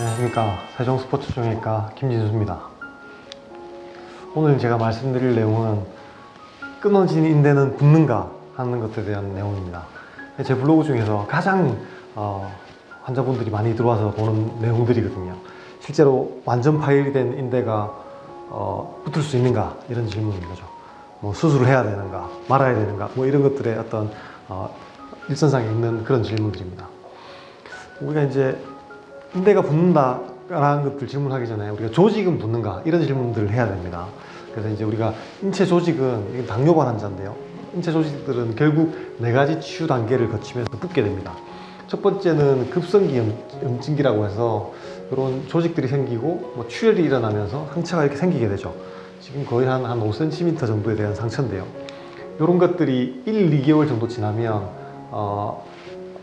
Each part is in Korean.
안녕하십니까 세종 스포츠 종의과 김진수입니다. 오늘 제가 말씀드릴 내용은 끊어진 인대는 붙는가 하는 것에 대한 내용입니다. 제 블로그 중에서 가장 어, 환자분들이 많이 들어와서 보는 내용들이거든요. 실제로 완전 파열이 된 인대가 어, 붙을 수 있는가 이런 질문인 거죠. 뭐 수술을 해야 되는가 말아야 되는가 뭐 이런 것들의 어떤 어, 일선상에 있는 그런 질문들입니다. 우리가 이제 인대가 붙는다라는 것들 질문하기 전에 우리가 조직은 붙는가 이런 질문들을 해야 됩니다. 그래서 이제 우리가 인체 조직은 당뇨발 환자인데요. 인체 조직들은 결국 네 가지 치유 단계를 거치면서 붙게 됩니다. 첫 번째는 급성기 염, 염증기라고 해서 이런 조직들이 생기고 뭐 출혈이 일어나면서 상처가 이렇게 생기게 되죠. 지금 거의 한, 한 5cm 정도에 대한 상처인데요. 이런 것들이 1, 2개월 정도 지나면 어,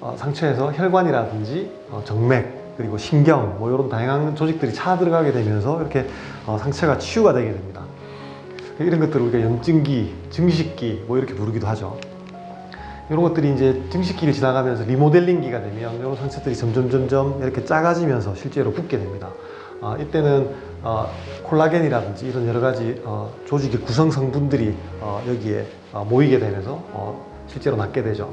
어, 상처에서 혈관이라든지 어, 정맥 그리고 신경 뭐 이런 다양한 조직들이 차 들어가게 되면서 이렇게 어, 상처가 치유가 되게 됩니다. 이런 것들을 우리가 염증기, 증식기 뭐 이렇게 부르기도 하죠. 이런 것들이 이제 증식기를 지나가면서 리모델링기가 되면 이런 상처들이 점점 점점 이렇게 작아지면서 실제로 붙게 됩니다. 아, 이때는 어, 콜라겐이라든지 이런 여러 가지 어, 조직의 구성 성분들이 어, 여기에 어, 모이게 되면서 어, 실제로 낫게 되죠.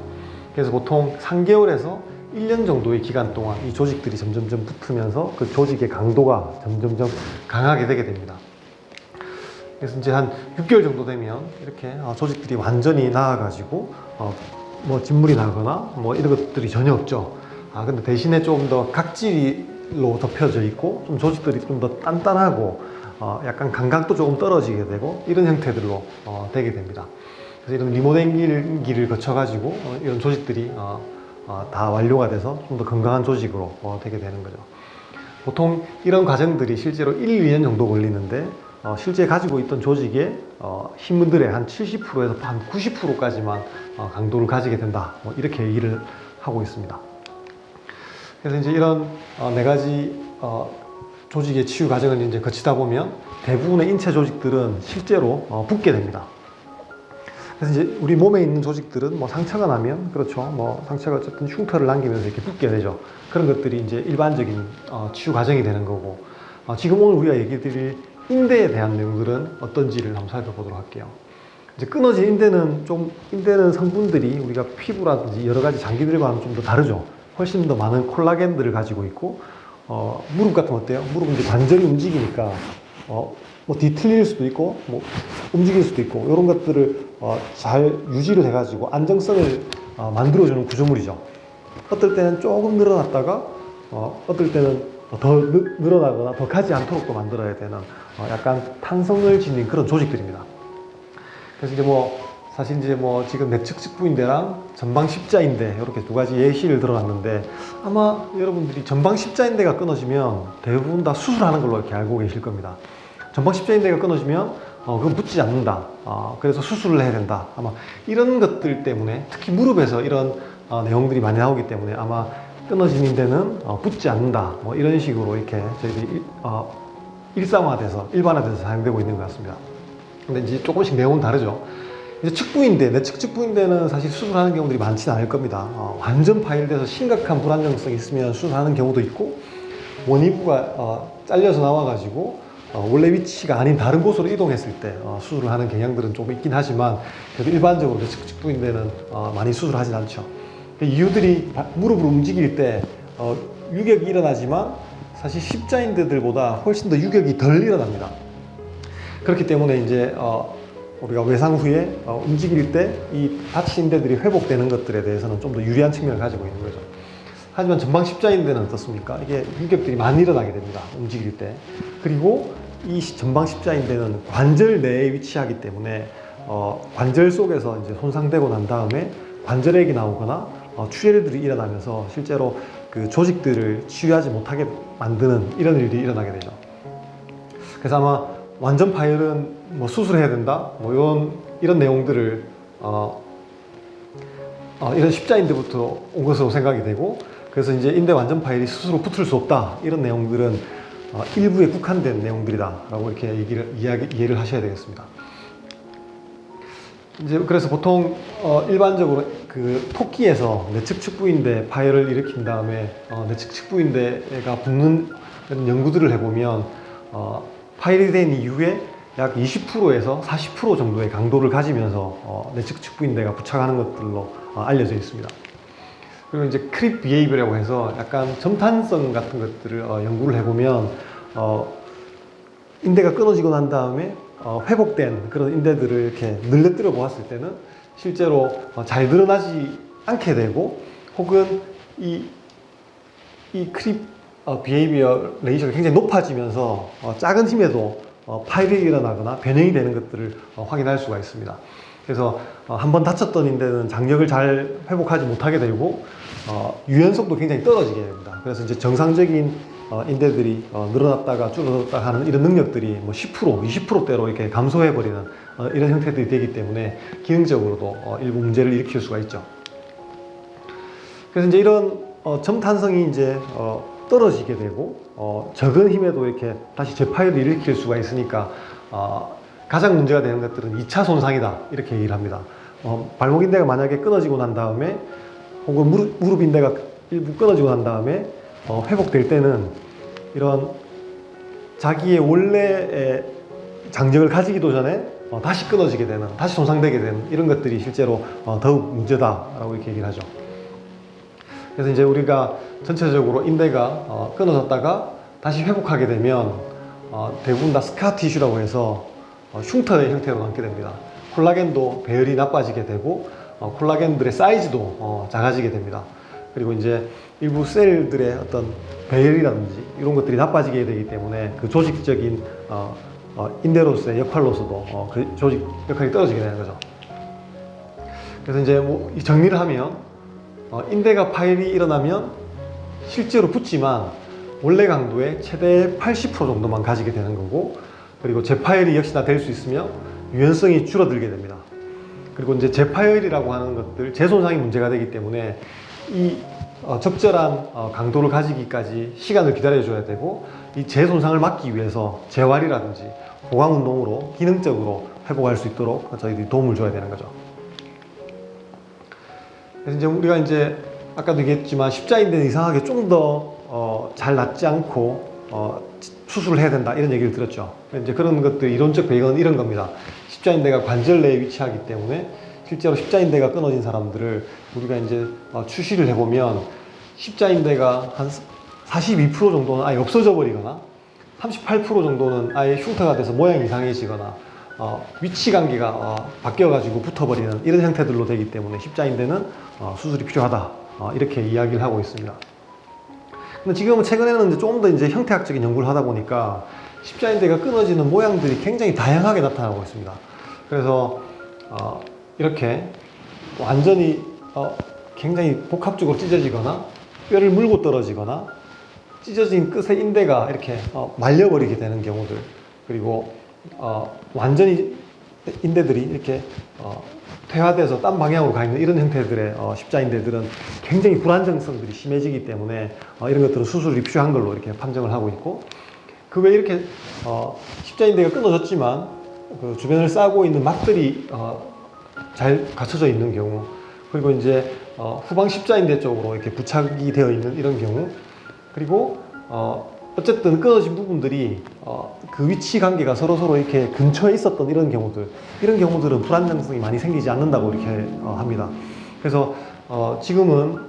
그래서 보통 3개월에서 1년 정도의 기간 동안 이 조직들이 점점점 붙으면서 그 조직의 강도가 점점점 강하게 되게 됩니다. 그래서 이제 한 6개월 정도 되면 이렇게 어, 조직들이 완전히 나아가지고 어, 뭐 진물이 나거나 뭐 이런 것들이 전혀 없죠. 아 근데 대신에 조금 더 각질로 덮여져 있고 좀 조직들이 좀 더 단단하고 어, 약간 감각도 조금 떨어지게 되고 이런 형태들로 어, 되게 됩니다. 그래서 이런 리모델링기를 거쳐가지고 어, 이런 조직들이 어, 어, 다 완료가 돼서 좀 더 건강한 조직으로 어, 되게 되는 거죠. 보통 이런 과정들이 실제로 1, 2년 정도 걸리는데 어, 실제 가지고 있던 조직의 어, 힘들의 한 70%에서 한 90%까지만 어, 강도를 가지게 된다. 뭐 이렇게 얘기를 하고 있습니다. 그래서 이제 이런 어, 네 가지 어, 조직의 치유 과정을 이제 거치다 보면 대부분의 인체 조직들은 실제로 어, 붙게 됩니다. 그래서 이제 우리 몸에 있는 조직들은 뭐 상처가 나면 그렇죠. 뭐 상처가 어쨌든 흉터를 남기면서 이렇게 붙게 되죠. 그런 것들이 이제 일반적인 어, 치유 과정이 되는 거고 어, 지금 오늘 우리가 얘기 드릴 인대에 대한 내용들은 어떤지를 한번 살펴보도록 할게요. 이제 끊어진 인대는 좀 인대는 성분들이 우리가 피부라든지 여러 가지 장기들과는 좀 더 다르죠. 훨씬 더 많은 콜라겐들을 가지고 있고 어, 무릎 같은 거 어때요? 무릎은 이제 관절이 움직이니까 어, 뭐 뒤틀릴 수도 있고 뭐 움직일 수도 있고 이런 것들을 어, 잘 유지를 해가지고 안정성을 어, 만들어주는 구조물이죠. 어떨 때는 조금 늘어났다가 어, 어떨 때는 더 느- 늘어나거나 더 가지 않도록 또 만들어야 되는 어, 약간 탄성을 지닌 그런 조직들입니다. 그래서 이제 뭐 사실 이제 뭐 지금 내측 측부인대랑 전방 십자인대 이렇게 두 가지 예시를 들어놨는데 아마 여러분들이 전방 십자인대가 끊어지면 대부분 다 수술하는 걸로 이렇게 알고 계실 겁니다. 전방 십자인대가 끊어지면 어, 그건 붙지 않는다. 어, 그래서 수술을 해야 된다. 아마 이런 것들 때문에 특히 무릎에서 이런 어, 내용들이 많이 나오기 때문에 아마 끊어진 인대는 어, 붙지 않는다. 뭐 이런 식으로 이렇게 저희들이 일- 어, 일상화돼서 일반화돼서 사용되고 있는 것 같습니다. 근데 이제 조금씩 내용은 다르죠. 이제 측부인대, 내측 측부인대는 사실 수술하는 경우들이 많지는 않을 겁니다. 어, 완전 파열돼서 심각한 불안정성이 있으면 수술하는 경우도 있고 원위부가 어, 잘려서 나와가지고 어, 원래 위치가 아닌 다른 곳으로 이동했을 때 어, 수술을 하는 경향들은 조금 있긴 하지만 그래도 일반적으로 내측 측부인대는 어, 많이 수술하진 않죠. 그 이유들이 바- 무릎을 움직일 때 어, 유격이 일어나지만 사실 십자인대들보다 훨씬 더 유격이 덜 일어납니다. 그렇기 때문에 이제 어, 우리가 외상 후에 어, 움직일 때 이 다친 인대들이 회복되는 것들에 대해서는 좀 더 유리한 측면을 가지고 있는 거죠. 하지만 전방 십자인대는 어떻습니까? 이게 유격들이 많이 일어나게 됩니다. 움직일 때. 그리고 이 시- 전방 십자인대는 관절 내에 위치하기 때문에 어, 관절 속에서 이제 손상되고 난 다음에 관절액이 나오거나 어, 출혈들이 일어나면서 실제로 그 조직들을 치유하지 못하게 만드는 이런 일이 일어나게 되죠. 그래서 아마 완전 파열은 뭐 수술해야 된다, 뭐 이런 이런 내용들을 어, 어, 이런 십자인대부터 온 것으로 생각이 되고, 그래서 이제 인대 완전 파열이 스스로 붙을 수 없다 이런 내용들은 어, 일부에 국한된 내용들이다라고 이렇게 얘기를 이야기 이해를 하셔야 되겠습니다. 이제 그래서 보통 어, 일반적으로 그 토끼에서 내측 측부인대 파열을 일으킨 다음에 어, 내측 측부인대가 붙는 연구들을 해보면 어, 파일이 된 이후에 약 20%에서 40% 정도의 강도를 가지면서 어, 내측 측부인대가 부착하는 것들로 어, 알려져 있습니다. 그리고 이제 크립 비헤이비라고 해서 약간 점탄성 같은 것들을 어, 연구를 해보면 어, 인대가 끊어지고 난 다음에 어, 회복된 그런 인대들을 이렇게 늘려뜨려 보았을 때는 실제로 어, 잘 드러나지 않게 되고 혹은 이, 이 크립 어, 비헤이비어 레이저가 굉장히 높아지면서 어, 작은 힘에도 어, 파일이 일어나거나 변형이 되는 것들을 어, 확인할 수가 있습니다. 그래서 어, 한번 다쳤던 인대는 장력을 잘 회복하지 못하게 되고 어, 유연성도 굉장히 떨어지게 됩니다. 그래서 이제 정상적인 어, 인대들이 어, 늘어났다가 줄어들었다 하는 이런 능력들이 뭐 10%, 20%대로 이렇게 감소해 버리는 어, 이런 형태들이 되기 때문에 기능적으로도 어, 일부 문제를 일으킬 수가 있죠. 그래서 이제 이런 어, 점탄성이 이제 어, 떨어지게 되고 어, 적은 힘에도 이렇게 다시 재파열을 일으킬 수가 있으니까 어, 가장 문제가 되는 것들은 2차 손상이다 이렇게 얘기를 합니다. 어, 발목 인대가 만약에 끊어지고 난 다음에 혹은 무릎, 무릎 인대가 일부 끊어지고 난 다음에 어, 회복될 때는 이런 자기의 원래의 장력을 가지기도 전에 어, 다시 끊어지게 되는, 다시 손상되게 되는 이런 것들이 실제로 어, 더욱 문제다라고 이렇게 얘기를 하죠. 그래서 이제 우리가 전체적으로 인대가 어, 끊어졌다가 다시 회복하게 되면 어, 대부분 다 스카 티슈라고 해서 어, 흉터의 형태로 남게 됩니다. 콜라겐도 배열이 나빠지게 되고 어, 콜라겐들의 사이즈도 어, 작아지게 됩니다. 그리고 이제 일부 셀들의 어떤 배열이라든지 이런 것들이 나빠지게 되기 때문에 그 조직적인 어, 어, 인대로서의 역할로서도 어, 그 조직 역할이 떨어지게 되는 거죠. 그래서 이제 뭐이 정리를 하면 어, 인대가 파열이 일어나면 실제로 붙지만 원래 강도의 최대 80% 정도만 가지게 되는 거고 그리고 재파열이 역시나 될 수 있으며 유연성이 줄어들게 됩니다. 그리고 이제 재파열이라고 하는 것들 재손상이 문제가 되기 때문에 이 어, 적절한 어, 강도를 가지기까지 시간을 기다려줘야 되고 이 재손상을 막기 위해서 재활이라든지 보강 운동으로 기능적으로 회복할 수 있도록 저희들이 도움을 줘야 되는 거죠. 그래서 이제 우리가 이제 아까도 얘기했지만 십자인대는 이상하게 좀더 어, 잘 낫지 않고 어, 수술을 해야 된다 이런 얘기를 들었죠. 이제 그런 것들 이론적 배경은 이런 겁니다. 십자인대가 관절 내에 위치하기 때문에 실제로 십자인대가 끊어진 사람들을 우리가 이제 어, 추시를 해보면 십자인대가 한 42% 정도는 아예 없어져 버리거나 38% 정도는 아예 흉터가 돼서 모양이 이상해지거나 어, 위치 관계가 어, 바뀌어가지고 붙어버리는 이런 형태들로 되기 때문에 십자인대는 어, 수술이 필요하다 어, 이렇게 이야기를 하고 있습니다. 근데 지금은 최근에는 이제 조금 더 이제 형태학적인 연구를 하다 보니까 십자인대가 끊어지는 모양들이 굉장히 다양하게 나타나고 있습니다. 그래서 어, 이렇게 완전히 어, 굉장히 복합적으로 찢어지거나 뼈를 물고 떨어지거나 찢어진 끝의 인대가 이렇게 어, 말려버리게 되는 경우들 그리고 어, 완전히 인대들이 이렇게 어, 퇴화돼서 딴 방향으로 가 있는 이런 형태들의 어, 십자인대들은 굉장히 불안정성들이 심해지기 때문에 어, 이런 것들은 수술이 필요한 걸로 이렇게 판정을 하고 있고 그 외에 이렇게 어, 십자인대가 끊어졌지만 그 주변을 싸고 있는 막들이 어, 잘 갖춰져 있는 경우 그리고 이제 어, 후방 십자인대 쪽으로 이렇게 부착이 되어 있는 이런 경우 그리고 어, 어쨌든 끊어진 부분들이 어, 그 위치 관계가 서로 서로 이렇게 근처에 있었던 이런 경우들 이런 경우들은 불안정성이 많이 생기지 않는다고 이렇게 어, 합니다. 그래서 어, 지금은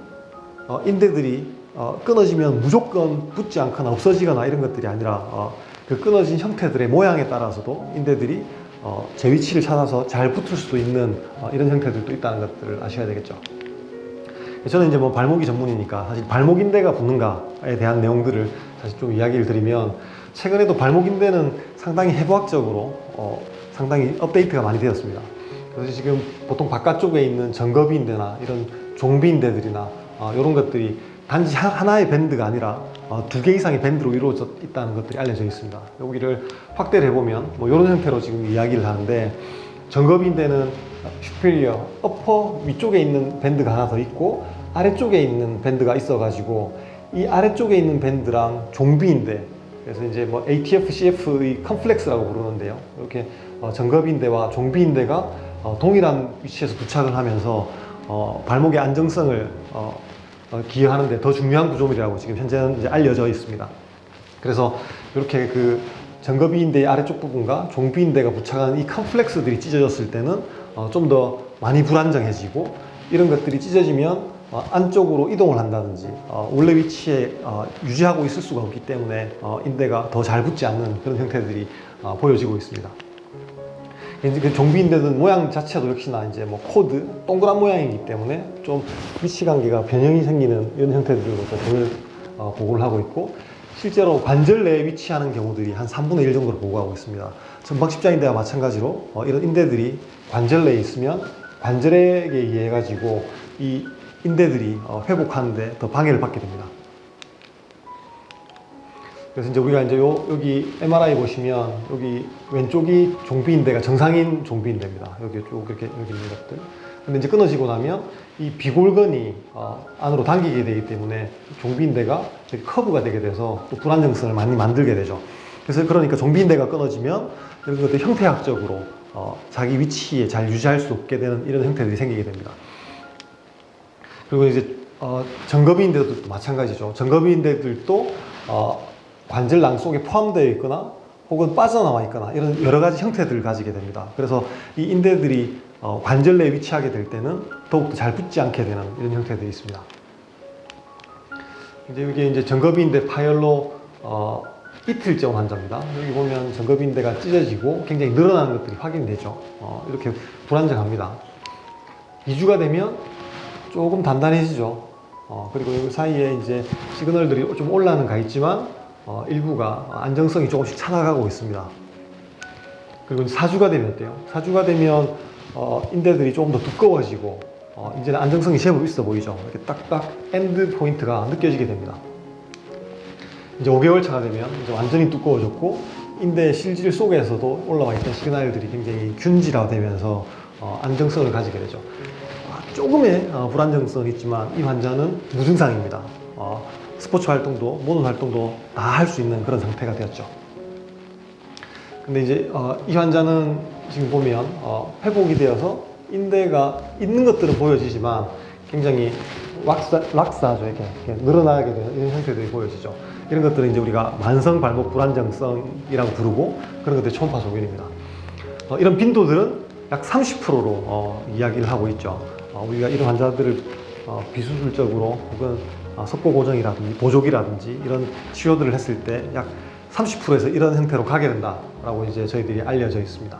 어, 인대들이 어, 끊어지면 무조건 붙지 않거나 없어지거나 이런 것들이 아니라 어, 그 끊어진 형태들의 모양에 따라서도 인대들이 어, 제 위치를 찾아서 잘 붙을 수도 있는 어, 이런 형태들도 있다는 것들을 아셔야 되겠죠. 저는 이제 뭐 발목이 전문이니까 사실 발목 인대가 붙는가에 대한 내용들을 사실 좀 이야기를 드리면 최근에도 발목 인대는 상당히 해부학적으로 어, 상당히 업데이트가 많이 되었습니다. 그래서 지금 보통 바깥쪽에 있는 정거비 인대나 이런 종비 인대들이나 어, 이런 것들이 단지 하- 하나의 밴드가 아니라 어, 두개 이상의 밴드로 이루어져 있다는 것들이 알려져 있습니다. 여기를 확대를 해보면 뭐 이런 형태로 지금 이야기를 하는데 정거비인대는 슈페리어, 어퍼 위쪽에 있는 밴드가 하나 더 있고 아래쪽에 있는 밴드가 있어가지고 이 아래쪽에 있는 밴드랑 종비인대 그래서 이제 뭐 ATF, CF의 컴플렉스라고 부르는데요. 이렇게 어, 정거비인대와 종비인대가 어, 동일한 위치에서 부착을 하면서 어, 발목의 안정성을 어, 어, 기여하는데 더 중요한 구조물이라고 지금 현재는 이제 알려져 있습니다. 그래서 이렇게 그 전거비인대 아래쪽 부분과 종비인대가 부착한 이 컴플렉스들이 찢어졌을 때는 어, 좀 더 많이 불안정해지고 이런 것들이 찢어지면 어, 안쪽으로 이동을 한다든지 어, 원래 위치에 어, 유지하고 있을 수가 없기 때문에 어, 인대가 더 잘 붙지 않는 그런 형태들이 어, 보여지고 있습니다. 이제 그 종비인대는 모양 자체도 역시나 이제 뭐 코드 동그란 모양이기 때문에 좀 위치 관계가 변형이 생기는 이런 형태들로서 전을 어, 보고를 하고 있고 실제로 관절 내에 위치하는 경우들이 한 3분의 1 정도로 보고하고 있습니다. 전방 십자인대와 마찬가지로 어, 이런 인대들이 관절 내에 있으면 관절에 의해 가지고 이 인대들이 어, 회복하는데 더 방해를 받게 됩니다. 그래서 이제 우리가 이제 요, 여기 MRI 보시면 여기 왼쪽이 종비 인대가 정상인 종비 인대입니다. 여기 쭉 이렇게 여기 있는 것들. 근데 이제 끊어지고 나면 이 비골건이 어, 안으로 당기게 되기 때문에 종비 인대가 이렇게 커브가 되게 돼서 또 불안정성을 많이 만들게 되죠. 그래서 그러니까 종비 인대가 끊어지면 이런 것들 형태학적으로 어, 자기 위치에 잘 유지할 수 없게 되는 이런 형태들이 생기게 됩니다. 그리고 이제 어, 정거비인대도 또 마찬가지죠. 정거비인대들도 어, 관절낭 속에 포함되어 있거나 혹은 빠져나와 있거나 이런 여러 가지 형태들을 가지게 됩니다. 그래서 이 인대들이 어, 관절 내에 위치하게 될 때는 더욱더 잘 붙지 않게 되는 이런 형태들이 있습니다. 이제 이게 이제 정거비인대 파열로 어, 이틀째 온 환자입니다. 여기 보면 정거비인대가 찢어지고 굉장히 늘어나는 것들이 확인이 되죠. 어, 이렇게 불안정합니다. 2주가 되면 조금 단단해지죠. 어, 그리고 이 사이에 이제 시그널들이 좀 올라는 가 있지만 어, 일부가 안정성이 조금씩 차나가고 있습니다. 그리고 4주가 되면 어때요? 4주가 되면 어, 인대들이 조금 더 두꺼워지고 어, 이제는 안정성이 제법 있어 보이죠. 이렇게 딱딱 엔드 포인트가 느껴지게 됩니다. 이제 5개월 차가 되면 이제 완전히 두꺼워졌고 인대 실질 속에서도 올라와 있던 시그널들이 굉장히 균질화되면서 어, 안정성을 가지게 되죠. 아, 조금의 어, 불안정성이 있지만 이 환자는 무증상입니다. 어, 스포츠 활동도 모든 활동도 다 할 수 있는 그런 상태가 되었죠. 근데 이제 어, 이 환자는 지금 보면 어, 회복이 되어서 인대가 있는 것들은 보여지지만 굉장히 락사, 락사죠 이렇게, 늘어나게 되는 이런 형태들이 보여지죠. 이런 것들은 이제 우리가 만성 발목 불안정성이라고 부르고 그런 것들이 초음파 소견입니다. 어, 이런 빈도들은 약 30%로 어, 이야기를 하고 있죠. 어, 우리가 이런 환자들을 어, 비수술적으로 혹은 어, 석고 고정이라든지 보조기라든지 이런 치료들을 했을 때 약 30%에서 이런 형태로 가게 된다라고 이제 저희들이 알려져 있습니다.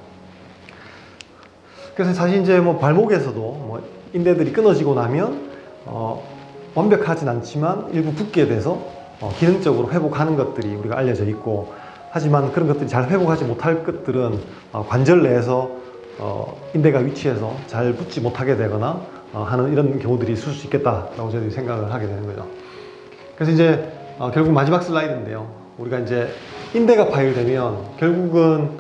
그래서 사실 이제 뭐 발목에서도 뭐 인대들이 끊어지고 나면 어, 완벽하진 않지만 일부 붙게 돼서 어, 기능적으로 회복하는 것들이 우리가 알려져 있고 하지만 그런 것들이 잘 회복하지 못할 것들은 어, 관절 내에서 어, 인대가 위치해서 잘 붙지 못하게 되거나 어, 하는 이런 경우들이 있을 수 있겠다라고 저희들이 생각을 하게 되는 거죠. 그래서 이제 어, 결국 마지막 슬라이드인데요. 우리가 이제 인대가 파열되면 결국은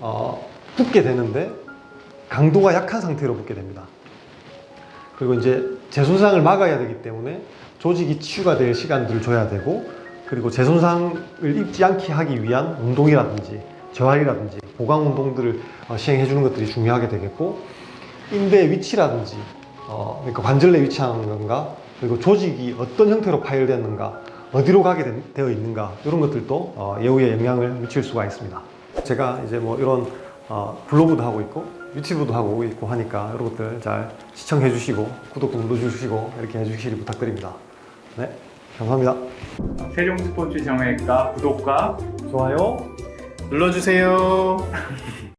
어, 붙게 되는데 강도가 약한 상태로 붙게 됩니다. 그리고 이제 재손상을 막아야 되기 때문에 조직이 치유가 될 시간들을 줘야 되고 그리고 재손상을 입지 않게 하기 위한 운동이라든지 재활이라든지 보강 운동들을 어, 시행해 주는 것들이 중요하게 되겠고 인대의 위치라든지 어, 그러니까 관절 내 위치하는 건가 그리고 조직이 어떤 형태로 파열됐는가 어디로 가게 된- 되어 있는가 이런 것들도 어, 예후에 영향을 미칠 수가 있습니다. 제가 이제 뭐 이런 어, 블로그도 하고 있고 유튜브도 하고 있고 하니까 이런 것들 잘 시청해 주시고 구독도 눌러주시고 이렇게 해주시길 부탁드립니다. 네, 감사합니다. 세종 스포츠 정형외과 구독과 좋아요. 눌러주세요.